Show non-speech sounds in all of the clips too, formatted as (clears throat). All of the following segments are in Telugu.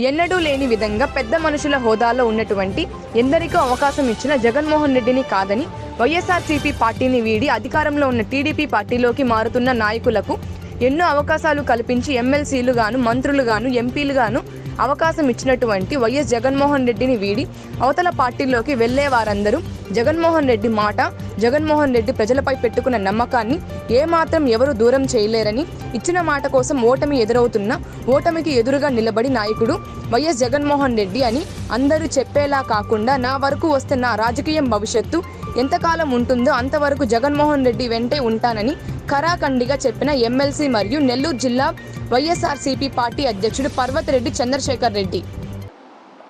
ఎన్నడూ లేని విధంగా పెద్ద మనుషుల హోదాలో ఉన్నటువంటి ఎందరికో అవకాశం ఇచ్చిన జగన్మోహన్ రెడ్డిని కాదని వైఎస్ఆర్సీపీ పార్టీని వీడి అధికారంలో ఉన్న టీడీపీ పార్టీలోకి మారుతున్న నాయకులకు ఎన్నో అవకాశాలు కల్పించి ఎమ్మెల్సీలు గాను మంత్రులు గాను ఎంపీలు గాను అవకాశం ఇచ్చినటువంటి వైఎస్ జగన్మోహన్ రెడ్డిని వీడి అవతల పార్టీల్లోకి వెళ్ళే వారందరూ జగన్మోహన్ రెడ్డి మాట జగన్మోహన్ రెడ్డి ప్రజలపై పెట్టుకున్న నమ్మకాన్ని ఏమాత్రం ఎవరు దూరం చేయలేరని ఇచ్చిన మాట కోసం ఓటమి ఎదురవుతున్న ఓటమికి ఎదురుగా నిలబడి నాయకుడు వైఎస్ జగన్మోహన్ రెడ్డి అని అందరూ చెప్పేలా కాకుండా నా వరకు వస్తున్న రాజకీయం భవిష్యత్తు ఎంతకాలం ఉంటుందో అంతవరకు జగన్మోహన్ రెడ్డి వెంటే ఉంటానని కరాఖండిగా చెప్పిన ఎమ్మెల్సీ మరియు నెల్లూరు జిల్లా వైఎస్ఆర్సీపీ పార్టీ అధ్యక్షుడు పర్వతిరెడ్డి చంద్రశేఖర్ రెడ్డి.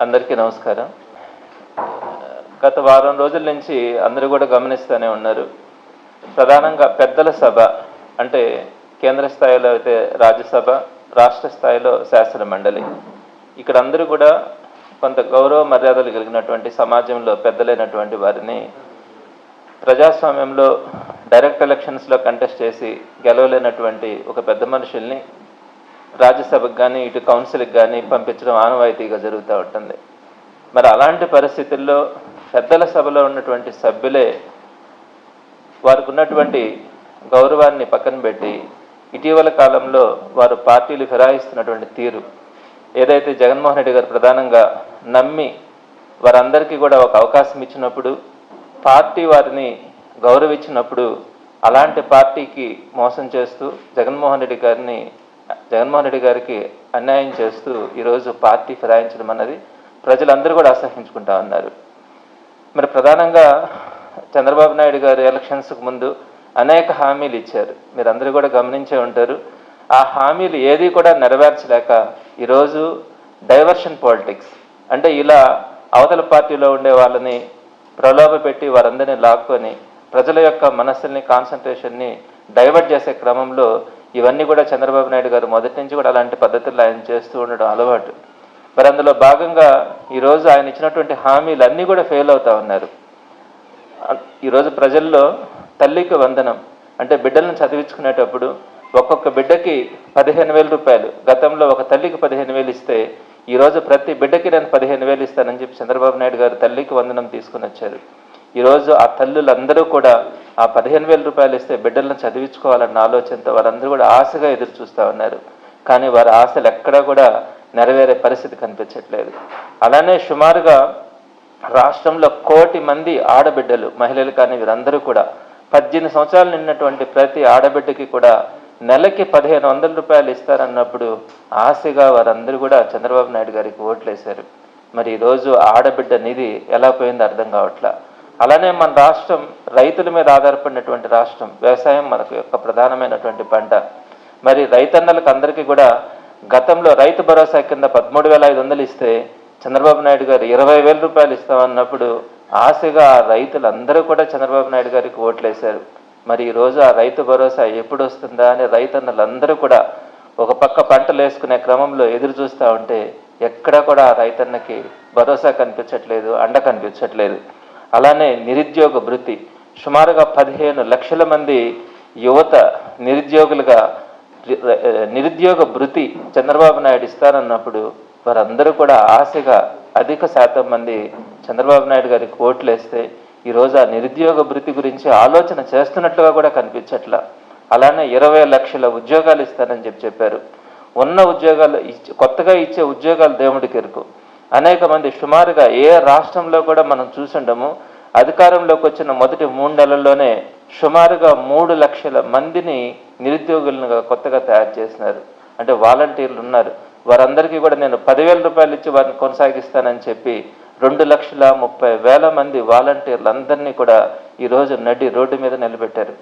అందరికీ నమస్కారం. గత వారం రోజుల నుంచి అందరూ కూడా గమనిస్తూనే ఉన్నారు. ప్రధానంగా పెద్దల సభ అంటే కేంద్ర స్థాయిలో అయితే రాజ్యసభ రాష్ట్ర స్థాయిలో శాసన మండలి. ఇక్కడ అందరూ కూడా కొంత గౌరవ మర్యాదలు కలిగినటువంటి సమాజంలో పెద్దలైనటువంటి వారిని ప్రజాస్వామ్యంలో డైరెక్ట్ ఎలక్షన్స్లో కంటెస్ట్ చేసి గెలవలేనటువంటి ఒక పెద్ద మనుషుల్ని రాజ్యసభకు కానీ ఇటు కౌన్సిల్కి కానీ పంపించడం ఆనవాయితీగా జరుగుతూ ఉంటుంది. మరి అలాంటి పరిస్థితుల్లో పెద్దల సభలో ఉన్నటువంటి సభ్యులే వారికి ఉన్నటువంటి గౌరవాన్ని పక్కన పెట్టి ఇటీవల కాలంలో వారు పార్టీలు ఫిరాయిస్తున్నటువంటి తీరు ఏదైతే జగన్మోహన్ రెడ్డి గారు ప్రధానంగా నమ్మి వారందరికీ కూడా ఒక అవకాశం ఇచ్చినప్పుడు పార్టీ వారిని గౌరవించినప్పుడు అలాంటి పార్టీకి మోసం చేస్తూ జగన్మోహన్ రెడ్డి గారిని జగన్మోహన్ రెడ్డి గారికి అన్యాయం చేస్తూ ఈరోజు పార్టీ ఫిరాయించడం అన్నది ప్రజలందరూ కూడా అసహించుకుంటా ఉన్నారు. మరి ప్రధానంగా చంద్రబాబు నాయుడు గారు ఎలక్షన్స్కు ముందు అనేక హామీలు ఇచ్చారు. మీరు అందరూ కూడా గమనించే ఉంటారు. ఆ హామీలు ఏది కూడా నెరవేర్చలేక ఈరోజు డైవర్షన్ పాలిటిక్స్ అంటే ఇలా అవతల పార్టీలో ఉండే వాళ్ళని ప్రలోభ పెట్టి వారందరినీ లాక్కొని ప్రజల యొక్క మనస్సుల్ని కాన్సన్ట్రేషన్ని డైవర్ట్ చేసే క్రమంలో ఇవన్నీ కూడా చంద్రబాబు నాయుడు గారు మొదటి నుంచి కూడా అలాంటి పద్ధతుల్లో ఆయన చేస్తూ ఉండడం అలవాటు. మరి అందులో భాగంగా ఈరోజు ఆయన ఇచ్చినటువంటి హామీలు అన్నీ కూడా ఫెయిల్ అవుతా ఉన్నారు. ఈరోజు ప్రజల్లో తల్లికి వందనం అంటే బిడ్డలను చదివించుకునేటప్పుడు ఒక్కొక్క బిడ్డకి పదిహేను వేల రూపాయలు గతంలో ఒక తల్లికి పదిహేను వేలు ఇస్తే ఈరోజు ప్రతి బిడ్డకి నేను పదిహేను వేలు ఇస్తానని చెప్పి చంద్రబాబు నాయుడు గారు తల్లికి వందనం తీసుకుని వచ్చారు. ఈరోజు ఆ తల్లులందరూ కూడా ఆ పదిహేను వేల రూపాయలు ఇస్తే బిడ్డలను చదివించుకోవాలన్న ఆలోచనతో వారందరూ కూడా ఆశగా ఎదురు చూస్తూ ఉన్నారు. కానీ వారి ఆశలు ఎక్కడా కూడా నెరవేరే పరిస్థితి కనిపించట్లేదు. అలానే సుమారుగా రాష్ట్రంలో కోటి మంది ఆడబిడ్డలు మహిళలు కానీ వీరందరూ కూడా పద్దెనిమిది సంవత్సరాలు నిన్నటువంటి ప్రతి ఆడబిడ్డకి కూడా నెలకి పదిహేను వందల రూపాయలు ఇస్తారన్నప్పుడు ఆశగా వారందరూ కూడా చంద్రబాబు నాయుడు గారికి ఓట్లేశారు. మరి ఈరోజు ఆడబిడ్డ నిధి ఎలా పోయిందో అర్థం కావట్లా? అలానే మన రాష్ట్రం రైతుల మీద ఆధారపడినటువంటి రాష్ట్రం వ్యవసాయం మనకు యొక్క ప్రధానమైనటువంటి పంట. మరి రైతన్నలకు అందరికీ కూడా గతంలో రైతు భరోసా కింద పదమూడు వేల ఐదు వందలు ఇస్తే చంద్రబాబు నాయుడు గారు ఇరవై వేల రూపాయలు ఇస్తామన్నప్పుడు ఆశగా ఆ రైతులందరూ కూడా చంద్రబాబు నాయుడు గారికి ఓట్లేశారు. మరి ఈరోజు ఆ రైతు భరోసా ఎప్పుడు వస్తుందా అని రైతన్నలందరూ కూడా ఒక పక్క పంటలు వేసుకునే క్రమంలో ఎదురు చూస్తూ ఉంటే ఎక్కడా కూడా ఆ రైతన్నకి భరోసా కనిపించట్లేదు అండ కనిపించట్లేదు. అలానే నిరుద్యోగ భృతి సుమారుగా పదిహేను లక్షల మంది యువత నిరుద్యోగులుగా నిరుద్యోగ భృతి చంద్రబాబు నాయుడు ఇస్తారన్నప్పుడు వారందరూ కూడా ఆశగా అధిక శాతం మంది చంద్రబాబు నాయుడు గారికి ఓట్లు వేస్తే ఈరోజు ఆ నిరుద్యోగ భృతి గురించి ఆలోచన చేస్తున్నట్లుగా కూడా కనిపించట్లా. అలానే ఇరవై లక్షల ఉద్యోగాలు ఇస్తానని చెప్పి చెప్పారు. ఉన్న ఉద్యోగాలు ఇచ్చ- కొత్తగా ఇచ్చే ఉద్యోగాలు దేవుడికి ఎరుకు అనేక మంది సుమారుగా ఏ రాష్ట్రంలో కూడా మనం చూసుండము అధికారంలోకి వచ్చిన మొదటి మూడు నెలల్లోనే సుమారుగా మూడు లక్షల మందిని నిరుద్యోగులను కొత్తగా తయారు చేసినారు. అంటే వాలంటీర్లు ఉన్నారు. వారందరికీ కూడా నేను పదివేల రూపాయలు ఇచ్చి వారిని కొనసాగిస్తానని చెప్పి రెండు లక్షల ముప్పై వేల మంది వాలంటీర్లు అందరినీ కూడా ఈరోజు నడి రోడ్డు మీద నిలబెట్టారు.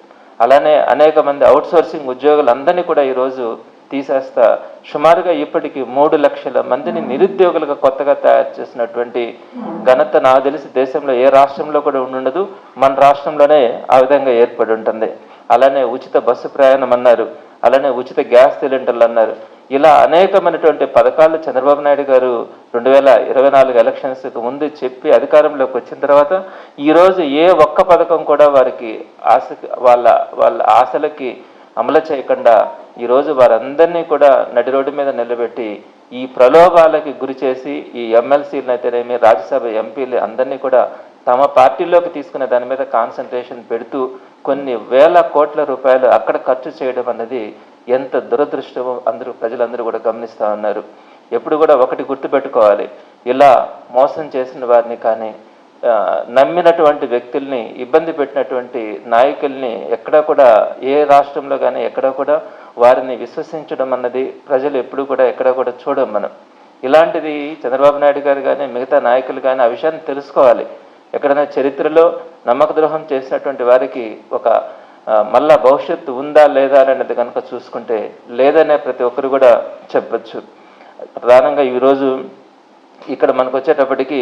అలానే అనేక మంది అవుట్సోర్సింగ్ ఉద్యోగులందరినీ కూడా ఈరోజు తీసేస్తా. సుమారుగా ఇప్పటికి మూడు లక్షల మందిని నిరుద్యోగులుగా కొత్తగా తయారు చేసినటువంటి ఘనత నాకు తెలిసి దేశంలో ఏ రాష్ట్రంలో కూడా ఉండదు మన రాష్ట్రంలోనే ఆ విధంగా ఏర్పడి ఉంటుంది. అలానే ఉచిత బస్సు ప్రయాణం అన్నారు. అలానే ఉచిత గ్యాస్ సిలిండర్లు అన్నారు. ఇలా అనేకమైనటువంటి పథకాలు చంద్రబాబు నాయుడు గారు రెండు వేల ఇరవై నాలుగు ఎలక్షన్స్కి ముందు చెప్పి అధికారంలోకి వచ్చిన తర్వాత ఈరోజు ఏ ఒక్క పథకం కూడా వారికి ఆశకి వాళ్ళ వాళ్ళ ఆశలకి అమలు చేయకుండా ఈరోజు వారందరినీ కూడా నడి రోడ్డు మీద నిలబెట్టి ఈ ప్రలోభాలకి గురి చేసి ఈ ఎమ్మెల్సీలను అయితేనేమి రాజ్యసభ ఎంపీలు అందరినీ కూడా తమ పార్టీలోకి తీసుకునే దాని మీద కాన్సన్ట్రేషన్ పెడుతూ కొన్ని వేల కోట్ల రూపాయలు అక్కడ ఖర్చు చేయడం అన్నది ఎంత దురదృష్టమో అందరూ ప్రజలందరూ కూడా గమనిస్తూ ఉన్నారు. ఎప్పుడు కూడా ఒకటి గుర్తుపెట్టుకోవాలి. ఇలా మోసం చేసిన వారిని కానీ నమ్మినటువంటి వ్యక్తుల్ని ఇబ్బంది పెట్టినటువంటి నాయకుల్ని ఎక్కడా కూడా ఏ రాష్ట్రంలో కానీ ఎక్కడా కూడా వారిని విశ్వసించడం అన్నది ప్రజలు ఎప్పుడు కూడా ఎక్కడ కూడా చూడం మనం. ఇలాంటిది చంద్రబాబు నాయుడు గారు కానీ మిగతా నాయకులు కానీ ఆ విషయాన్ని తెలుసుకోవాలి. ఎక్కడైనా చరిత్రలో నమ్మక ద్రోహం చేసినటువంటి వారికి ఒక మళ్ళా భవిష్యత్తు ఉందా లేదా అనేది కనుక చూసుకుంటే లేదనే ప్రతి ఒక్కరు కూడా చెప్పచ్చు. ప్రధానంగా ఈరోజు ఇక్కడ మనకు వచ్చేటప్పటికి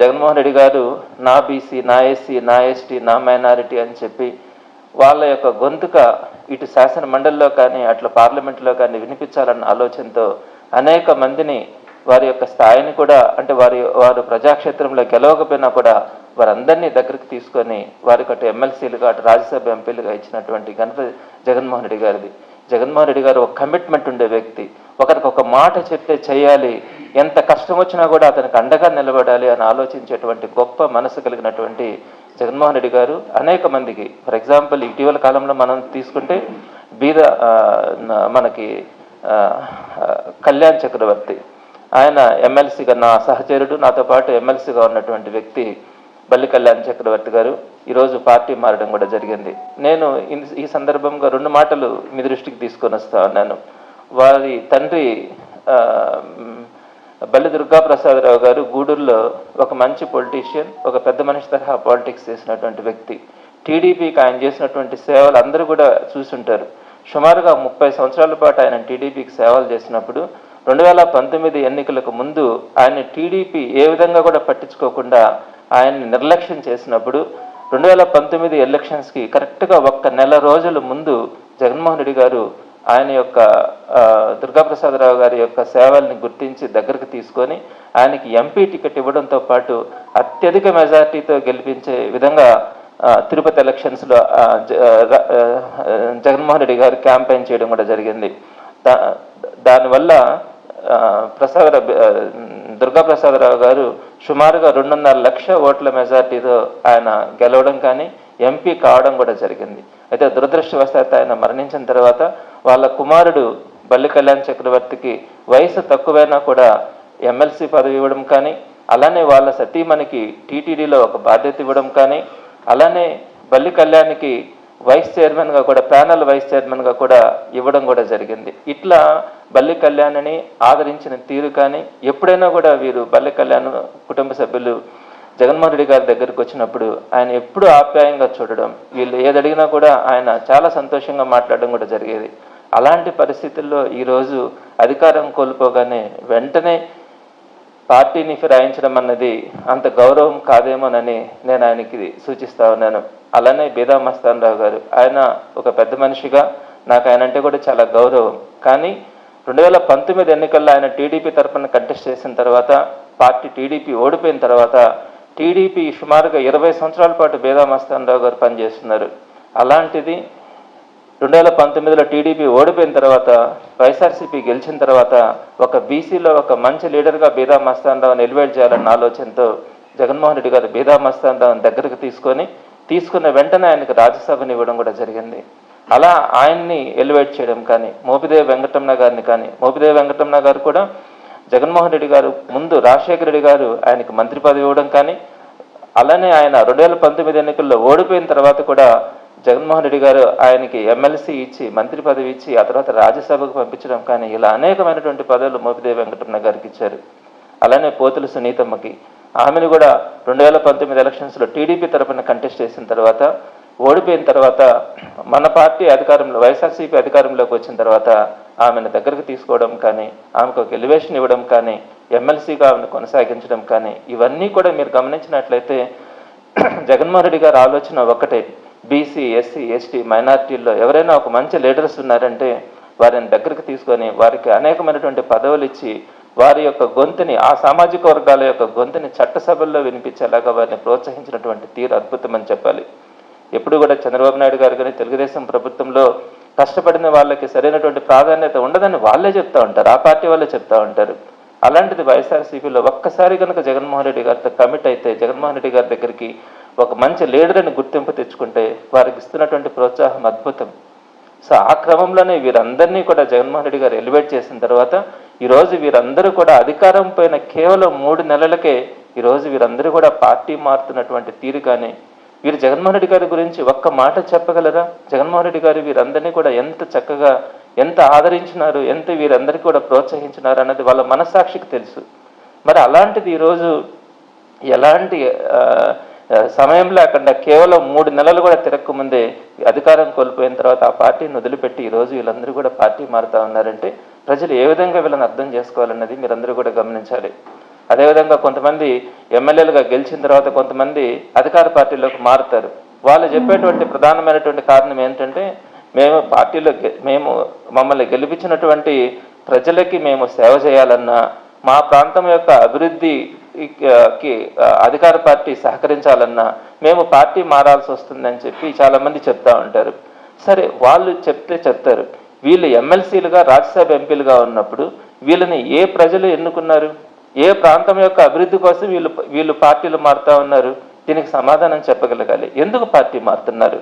జగన్మోహన్ రెడ్డి గారు నా బీసీ నా ఎస్సీ నా ఎస్టీ నా మైనారిటీ అని చెప్పి వాళ్ళ యొక్క గొంతుక ఇటు శాసన మండలిలో కానీ అట్లా పార్లమెంట్లో కానీ వినిపించాలన్న ఆలోచనతో అనేక మందిని వారి యొక్క స్థాయిని కూడా అంటే వారి వారు ప్రజాక్షేత్రంలో గెలవకపోయినా కూడా వారందరినీ దగ్గరికి తీసుకొని వారికి అటు ఎమ్మెల్సీలుగా అటు రాజ్యసభ ఎంపీలుగా ఇచ్చినటువంటి ఘనత జగన్మోహన్ రెడ్డి గారిది. జగన్మోహన్ రెడ్డి గారు ఒక కమిట్మెంట్ ఉండే వ్యక్తి. ఒకరికి ఒక మాట చెప్తే చేయాలి. ఎంత కష్టం వచ్చినా కూడా అతనికి అండగా నిలబడాలి అని ఆలోచించేటువంటి గొప్ప మనసు కలిగినటువంటి జగన్మోహన్ రెడ్డి గారు అనేక మందికి ఫర్ ఎగ్జాంపుల్ ఇటీవల కాలంలో మనం తీసుకుంటే బీద మనకి కళ్యాణ్ చక్రవర్తి ఆయన ఎమ్మెల్సీగా నా సహచరుడు నాతో పాటు ఎమ్మెల్సీగా ఉన్నటువంటి వ్యక్తి బల్లి కళ్యాణ్ చక్రవర్తి గారు ఈరోజు పార్టీ మారడం కూడా జరిగింది. నేను ఈ సందర్భంగా రెండు మాటలు మీ దృష్టికి తీసుకొని వస్తా ఉన్నాను. వారి తండ్రి బల్లి దుర్గాప్రసాదరావు గారు గూడూరులో ఒక మంచి పొలిటీషియన్ ఒక పెద్ద మనిషి తరహా పాలిటిక్స్ చేసినటువంటి వ్యక్తి. టీడీపీకి ఆయన చేసినటువంటి సేవలు అందరూ కూడా చూసుంటారు. సుమారుగా ముప్పై సంవత్సరాల పాటు ఆయన టీడీపీకి సేవలు చేసినప్పుడు రెండు వేల పంతొమ్మిది ఎన్నికలకు ముందు ఆయన టీడీపీ ఏ విధంగా కూడా పట్టించుకోకుండా ఆయన్ని నిర్లక్ష్యం చేసినప్పుడు రెండు వేల పంతొమ్మిది ఎలక్షన్స్కి కరెక్ట్గా ఒక్క నెల రోజుల ముందు జగన్మోహన్ రెడ్డి గారు ఆయన యొక్క దుర్గాప్రసాదరావు గారి యొక్క సేవల్ని గుర్తించి దగ్గరకు తీసుకొని ఆయనకి ఎంపీ టికెట్ ఇవ్వడంతో పాటు అత్యధిక మెజార్టీతో గెలిపించే విధంగా తిరుపతి ఎలక్షన్స్లో జ- జగన్మోహన్ రెడ్డి గారు క్యాంపెయిన్ చేయడం కూడా జరిగింది. దా దానివల్ల ప్రసాద దుర్గాప్రసాదరావు గారు సుమారుగా రెండున్నర లక్ష ఓట్ల మెజార్టీతో ఆయన గెలవడం కానీ ఎంపీ కావడం కూడా జరిగింది. అయితే దురదృష్టవశాత్ ఆయన మరణించిన తర్వాత వాళ్ళ కుమారుడు బల్లి కళ్యాణ్ చక్రవర్తికి వయసు తక్కువైనా కూడా ఎమ్మెల్సీ పదవి ఇవ్వడం కానీ అలానే వాళ్ళ సతీమణికి టీటీడీలో ఒక బాధ్యత ఇవ్వడం కానీ అలానే బల్లి కళ్యాణ్కి వైస్ చైర్మన్గా కూడా ప్యానల్ వైస్ చైర్మన్గా కూడా ఇవ్వడం కూడా జరిగింది. ఇట్లా బల్లి కళ్యాణ్ని ఆదరించిన తీరు కానీ ఎప్పుడైనా కూడా వీరు బల్లి కళ్యాణ్ కుటుంబ సభ్యులు జగన్మోహన్ రెడ్డి గారి దగ్గరికి వచ్చినప్పుడు ఆయన ఎప్పుడు ఆప్యాయంగా చూడడం వీళ్ళు ఏది అడిగినా కూడా ఆయన చాలా సంతోషంగా మాట్లాడడం కూడా జరిగేది. అలాంటి పరిస్థితుల్లో ఈరోజు అధికారం కోల్పోగానే వెంటనే పార్టీని ఫిరాయించడం అన్నది అంత గౌరవం కాదేమోనని నేను ఆయనకి సూచిస్తా ఉన్నాను. అలానే బీదా మస్తాన్ రావు గారు ఆయన ఒక పెద్ద మనిషిగా నాకు ఆయన అంటే కూడా చాలా గౌరవం. కానీ రెండు వేల పంతొమ్మిది ఎన్నికల్లో ఆయన టీడీపీ తరఫున కంటెస్ట్ చేసిన తర్వాత పార్టీ టీడీపీ ఓడిపోయిన తర్వాత టీడీపీ సుమారుగా ఇరవై సంవత్సరాల పాటు బేదా రావు గారు పనిచేస్తున్నారు. అలాంటిది రెండు వేల పంతొమ్మిదిలో టీడీపీ ఓడిపోయిన తర్వాత వైఎస్ఆర్సీపీ గెలిచిన తర్వాత ఒక బీసీలో ఒక మంచి లీడర్గా బీదా మస్తాన్ రావుని ఎలివేట్ చేయాలన్న ఆలోచనతో జగన్మోహన్ రెడ్డి గారు బీదా మస్తాన్ రావుని దగ్గరకు తీసుకొని తీసుకున్న వెంటనే ఆయనకు రాజ్యసభని ఇవ్వడం కూడా జరిగింది. అలా ఆయన్ని ఎలివేట్ చేయడం కానీ మోపిదేవి వెంకటరమణ గారిని కానీ మోపిదేవి వెంకటరమణ గారు కూడా జగన్మోహన్ రెడ్డి గారు ముందు రాజశేఖర రెడ్డి గారు ఆయనకు మంత్రి పదవి ఇవ్వడం కానీ అలానే ఆయన రెండు వేల పంతొమ్మిది ఎన్నికల్లో ఓడిపోయిన తర్వాత కూడా జగన్మోహన్ రెడ్డి గారు ఆయనకి ఎమ్మెల్సీ ఇచ్చి మంత్రి పదవి ఇచ్చి ఆ తర్వాత రాజ్యసభకు పంపించడం కానీ ఇలా అనేకమైనటువంటి పదవులు మోపిదేవి వెంకటరమణ గారికి ఇచ్చారు. అలానే పోతుల సునీతమ్మకి. ఆమెను కూడా రెండు వేల పంతొమ్మిది ఎలక్షన్స్లో టీడీపీ తరఫున కంటెస్ట్ చేసిన తర్వాత ఓడిపోయిన తర్వాత మన పార్టీ అధికారంలో వైఎస్ఆర్సీపీ అధికారంలోకి వచ్చిన తర్వాత ఆమెను దగ్గరకు తీసుకోవడం కానీ ఆమెకు ఒక ఎలివేషన్ ఇవ్వడం కానీ ఎమ్మెల్సీగా ఆమెను కొనసాగించడం కానీ ఇవన్నీ కూడా మీరు గమనించినట్లయితే (clears throat) జగన్మోహన్ రెడ్డి గారి ఆలోచన ఒక్కటే బీసీ ఎస్సీ ఎస్టీ మైనార్టీల్లో ఎవరైనా ఒక మంచి లీడర్స్ ఉన్నారంటే వారిని దగ్గరికి తీసుకొని వారికి అనేకమైనటువంటి పదవులు ఇచ్చి వారి యొక్క గొంతుని ఆ సామాజిక వర్గాల యొక్క గొంతుని చట్టసభల్లో వినిపించేలాగా వారిని ప్రోత్సహించినటువంటి తీరు అద్భుతమని చెప్పాలి. ఎప్పుడు కూడా చంద్రబాబు నాయుడు గారు కానీ తెలుగుదేశం ప్రభుత్వంలో కష్టపడిన వాళ్ళకి సరైనటువంటి ప్రాధాన్యత ఉండదని వాళ్ళే చెప్తా ఉంటారు. ఆ పార్టీ వాళ్ళే చెప్తా ఉంటారు. అలాంటిది వైఎస్ఆర్సీపీలో ఒక్కసారి కనుక జగన్మోహన్ రెడ్డి గారితో కమిట్ అయితే జగన్మోహన్ రెడ్డి గారి దగ్గరికి ఒక మంచి లీడర్ అని గుర్తింపు తెచ్చుకుంటే వారికి ఇస్తున్నటువంటి ప్రోత్సాహం అద్భుతం. సో ఆ క్రమంలోనే వీరందరినీ కూడా జగన్మోహన్ రెడ్డి గారు ఎలివేట్ చేసిన తర్వాత ఈరోజు వీరందరూ కూడా అధికారం పైన కేవలం మూడు నెలలకే ఈరోజు వీరందరూ కూడా పార్టీ మారుతున్నటువంటి తీరు కానీ వీరు జగన్మోహన్ రెడ్డి గారి గురించి ఒక్క మాట చెప్పగలరా? జగన్మోహన్ రెడ్డి గారు వీరందరినీ కూడా ఎంత చక్కగా ఎంత ఆదరించినారు ఎంత వీరందరికీ కూడా ప్రోత్సహించినారు అన్నది వాళ్ళ మనస్సాక్షికి తెలుసు. మరి అలాంటిది ఈరోజు ఎలాంటి ఆ, సమయం లేకుండా కేవలం మూడు నెలలు కూడా తిరక్కుముందే అధికారం కోల్పోయిన తర్వాత ఆ పార్టీని వదిలిపెట్టి ఈరోజు వీళ్ళందరూ కూడా పార్టీ మారుతా ఉన్నారంటే ప్రజలు ఏ విధంగా వీళ్ళని అర్థం చేసుకోవాలన్నది మీరందరూ కూడా గమనించాలి. అదేవిధంగా కొంతమంది ఎమ్మెల్యేలుగా గెలిచిన తర్వాత కొంతమంది అధికార పార్టీలోకి మారుతారు. వాళ్ళు చెప్పేటువంటి ప్రధానమైనటువంటి కారణం ఏంటంటే మేము పార్టీలో గె- మేము మమ్మల్ని గెలిపించినటువంటి ప్రజలకి మేము సేవ చేయాలన్నా మా ప్రాంతం యొక్క అభివృద్ధికి అధికార పార్టీ సహకరించాలన్నా మేము పార్టీ మారాల్సి వస్తుందని చెప్పి చాలామంది చెప్తా ఉంటారు. సరే వాళ్ళు చెప్తే చెప్తారు. వీళ్ళు ఎమ్మెల్సీలుగా రాజ్యసభ ఎంపీలుగా ఉన్నప్పుడు వీళ్ళని ఏ ప్రజలు ఎన్నుకున్నారు? ఏ ప్రాంతం యొక్క అభివృద్ధి కోసం వీళ్ళు వీళ్ళు పార్టీలు మారుతా ఉన్నారు? దీనికి సమాధానం చెప్పగలగాలి. ఎందుకు పార్టీ మారుతున్నారు?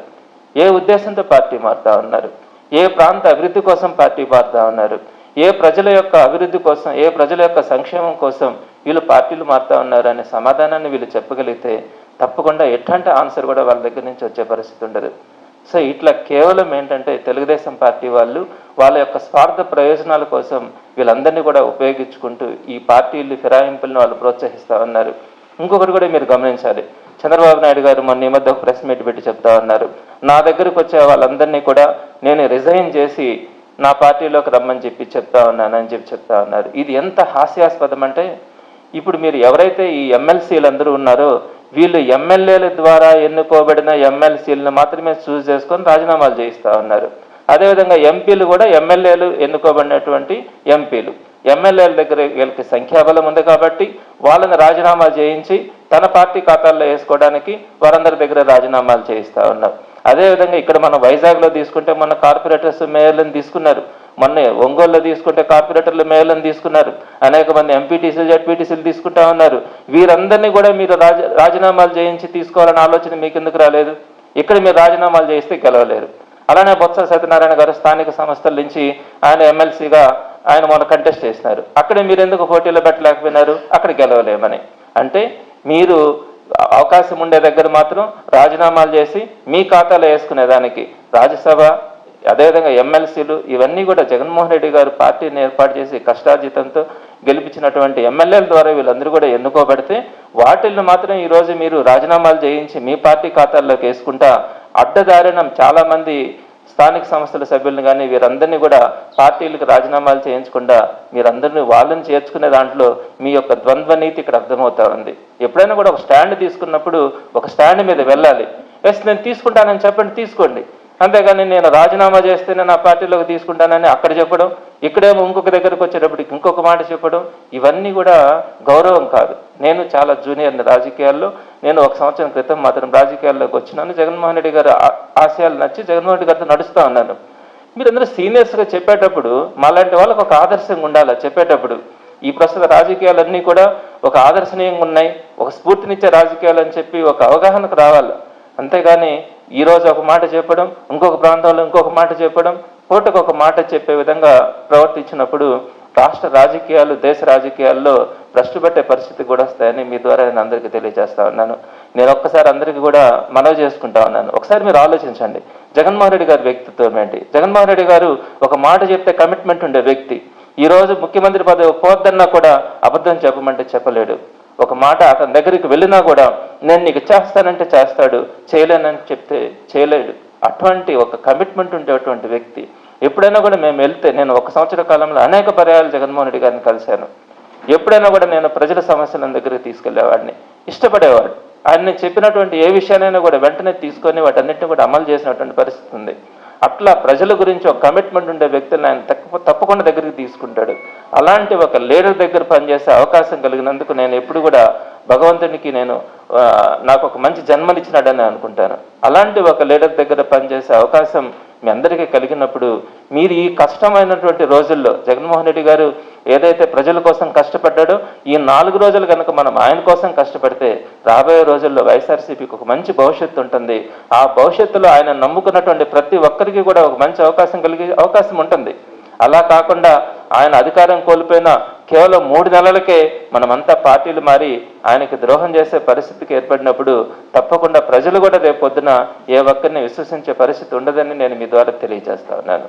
ఏ ఉద్దేశంతో పార్టీ మారుతా ఉన్నారు? ఏ ప్రాంత అభివృద్ధి కోసం పార్టీ మారుతా ఉన్నారు? ఏ ప్రజల యొక్క అభివృద్ధి కోసం ఏ ప్రజల యొక్క సంక్షేమం కోసం వీళ్ళు పార్టీలు మారుతా ఉన్నారు అనే సమాధానాన్ని వీళ్ళు చెప్పగలిగితే తప్పకుండా ఎట్లాంటి ఆన్సర్ కూడా వాళ్ళ దగ్గర నుంచి వచ్చే పరిస్థితి ఉండదు. సో ఇట్లా కేవలం ఏంటంటే తెలుగుదేశం పార్టీ వాళ్ళు వాళ్ళ యొక్క స్వార్థ ప్రయోజనాల కోసం వీళ్ళందరినీ కూడా ఉపయోగించుకుంటూ ఈ పార్టీలు ఫిరాయింపులను వాళ్ళు ప్రోత్సహిస్తా ఉన్నారు. ఇంకొకటి కూడా మీరు గమనించాలి. చంద్రబాబు నాయుడు గారు మొన్న ఈ మధ్య ఒక ప్రెస్ మీట్ పెట్టి చెప్తా ఉన్నారు. నా దగ్గరకు వచ్చే వాళ్ళందరినీ కూడా నేను రిజైన్ చేసి నా పార్టీలోకి రమ్మని చెప్పి చెప్తా ఉన్నానని చెప్పి చెప్తా ఉన్నారు. ఇది ఎంత హాస్యాస్పదం అంటే ఇప్పుడు మీరు ఎవరైతే ఈ ఎమ్మెల్సీలు అందరూ ఉన్నారో వీళ్ళు ఎమ్మెల్యేల ద్వారా ఎన్నుకోబడిన ఎమ్మెల్సీలను మాత్రమే చూస్ చేసుకొని రాజీనామాలు చేయిస్తూ ఉన్నారు. అదేవిధంగా ఎంపీలు కూడా ఎమ్మెల్యేలు ఎన్నుకోబడినటువంటి ఎంపీలు. ఎమ్మెల్యేల దగ్గర వీళ్ళకి సంఖ్యాబలం ఉంది కాబట్టి వాళ్ళని రాజీనామా చేయించి తన పార్టీ ఖాతాల్లో వేసుకోవడానికి వారందరి దగ్గర రాజీనామాలు చేయిస్తూ ఉన్నారు. అదేవిధంగా ఇక్కడ మనం వైజాగ్లో తీసుకుంటే మన కార్పొరేటర్స్ మేయర్లను తీసుకున్నారు. మొన్న ఒంగోలులో తీసుకుంటే కార్పొరేటర్లు మేయర్లను తీసుకున్నారు. అనేక మంది ఎంపీటీసీలు జడ్పీటీసీలు తీసుకుంటా ఉన్నారు. వీరందరినీ కూడా మీరు రాజ రాజీనామాలు చేయించి తీసుకోవాలని ఆలోచన మీకు ఎందుకు రాలేదు? ఇక్కడ మీరు రాజీనామాలు చేస్తే గెలవలేరు. అలానే బొత్స సత్యనారాయణ గారు స్థానిక సంస్థల నుంచి ఆయన ఎమ్మెల్సీగా ఆయన మొన్న కంటెస్ట్ చేసినారు. అక్కడే మీరు ఎందుకు పోటీలో పెట్టలేకపోయినారు? అక్కడ గెలవలేమని. అంటే మీరు అవకాశం ఉండే దగ్గర మాత్రం రాజీనామాలు చేసి మీ ఖాతాలో వేసుకునేదానికి రాజ్యసభ అదేవిధంగా ఎమ్మెల్సీలు ఇవన్నీ కూడా జగన్మోహన్ రెడ్డి గారు పార్టీని ఏర్పాటు చేసి కష్టార్జితంతో గెలిపించినటువంటి ఎమ్మెల్యేల ద్వారా వీళ్ళందరూ కూడా ఎన్నుకోబడితే వాటిల్ని మాత్రం ఈరోజు మీరు రాజీనామాలు చేయించి మీ పార్టీ ఖాతాల్లోకి వేసుకుంటా అడ్డదారినం చాలామంది స్థానిక సంస్థల సభ్యులను కానీ వీరందరినీ కూడా పార్టీలకు రాజీనామాలు చేయించకుండా మీరందరినీ వాళ్ళని చేర్చుకునే దాంట్లో మీ యొక్క ద్వంద్వ నీతి ఇక్కడ అర్థమవుతా ఉంది. ఎప్పుడైనా కూడా ఒక స్టాండ్ తీసుకున్నప్పుడు ఒక స్టాండ్ మీద వెళ్ళాలి. ఎస్ నేను తీసుకుంటానని చెప్పండి తీసుకోండి. అంతేగాని నేను రాజీనామా చేస్తేనే నా పార్టీలోకి తీసుకుంటానని అక్కడ చెప్పడం ఇక్కడేమో ఇంకొక దగ్గరకు వచ్చేటప్పటికి ఇంకొక మాట చెప్పడం ఇవన్నీ కూడా గౌరవం కాదు. నేను చాలా జూనియర్ని రాజకీయాల్లో. నేను ఒక సంవత్సరం క్రితం మాత్రం రాజకీయాల్లోకి వచ్చినాను. జగన్మోహన్ రెడ్డి గారు ఆ- ఆశయాలు నచ్చి జగన్మోహన్ రెడ్డి గారితో నడుస్తూ ఉన్నాను. మీరందరూ సీనియర్స్గా చెప్పేటప్పుడు మాలాంటి వాళ్ళకు ఒక ఆదర్శంగా ఉండాలి చెప్పేటప్పుడు? ఈ ప్రస్తుత రాజకీయాలన్నీ కూడా ఒక ఆదర్శనీయంగా ఉన్నాయి. ఒక స్ఫూర్తినిచ్చే రాజకీయాలు అని చెప్పి ఒక అవగాహనకు రావాలి? అంతేగాని ఈ రోజు ఒక మాట చెప్పడం ఇంకొక ప్రాంతంలో ఇంకొక మాట చెప్పడం పూటకు ఒక మాట చెప్పే విధంగా ప్రవర్తించినప్పుడు రాష్ట్ర రాజకీయాలు దేశ రాజకీయాల్లో ప్రశ్న పెట్టే పరిస్థితి కూడా వస్తాయని మీ ద్వారా నేను అందరికీ తెలియజేస్తా ఉన్నాను. నేను ఒక్కసారి అందరికీ కూడా మనవి చేసుకుంటా ఉన్నాను. ఒకసారి మీరు ఆలోచించండి. జగన్మోహన్ రెడ్డి గారి వ్యక్తిత్వం ఏంటి? జగన్మోహన్ రెడ్డి గారు ఒక మాట చెప్తే కమిట్మెంట్ ఉండే వ్యక్తి. ఈ రోజు ముఖ్యమంత్రి పదవి పోద్దన్నా కూడా అబద్ధం చెప్పమంటే చెప్పలేడు. ఒక మాట అతని దగ్గరికి వెళ్ళినా కూడా నేను నీకు చేస్తానంటే చేస్తాడు చేయలేనని చెప్తే చేయలేడు. అటువంటి ఒక కమిట్మెంట్ ఉండేటువంటి వ్యక్తి ఎప్పుడైనా కూడా మేము వెళ్తే నేను ఒక సంవత్సర కాలంలో అనేక పర్యాలు జగన్మోహన్ రెడ్డి గారిని కలిశాను. ఎప్పుడైనా కూడా నేను ప్రజల సమస్యల దగ్గరికి తీసుకెళ్ళేవాడిని ఇష్టపడేవాడు ఆయన చెప్పినటువంటి ఏ విషయానైనా కూడా వెంటనే తీసుకొని వాటన్నిటిని కూడా అమలు చేసినటువంటి పరిస్థితి ఉంది. అట్లా ప్రజల గురించి ఒక కమిట్మెంట్ ఉండే వ్యక్తులను ఆయన తప్పకుండా దగ్గరికి తీసుకుంటాడు. అలాంటి ఒక లీడర్ దగ్గర పనిచేసే అవకాశం కలిగినందుకు నేను ఎప్పుడు కూడా భగవంతునికి నేను నాకు ఒక మంచి జన్మనిచ్చినాడని అనుకుంటాను. అలాంటి ఒక లీడర్ దగ్గర పనిచేసే అవకాశం మీ అందరికీ కలిగినప్పుడు మీరు ఈ కష్టమైనటువంటి రోజుల్లో జగన్మోహన్ రెడ్డి గారు ఏదైతే ప్రజల కోసం కష్టపడ్డాడో ఈ నాలుగు రోజులు కనుక మనం ఆయన కోసం కష్టపడితే రాబోయే రోజుల్లో వైఎస్ఆర్సీపీకి ఒక మంచి భవిష్యత్తు ఉంటుంది. ఆ భవిష్యత్తులో ఆయన నమ్ముకున్నటువంటి ప్రతి ఒక్కరికి కూడా ఒక మంచి అవకాశం కలిగే అవకాశం ఉంటుంది. అలా కాకుండా ఆయన అధికారం కోల్పోయిన కేవలం మూడు నెలలకే మనమంతా పార్టీలు మారి ఆయనకి ద్రోహం చేసే పరిస్థితికి ఏర్పడినప్పుడు తప్పకుండా ప్రజలు కూడా రేపొద్దున ఏ ఒక్కరిని విశ్వసించే పరిస్థితి ఉండదని నేను మీ ద్వారా తెలియజేస్తా ఉన్నాను.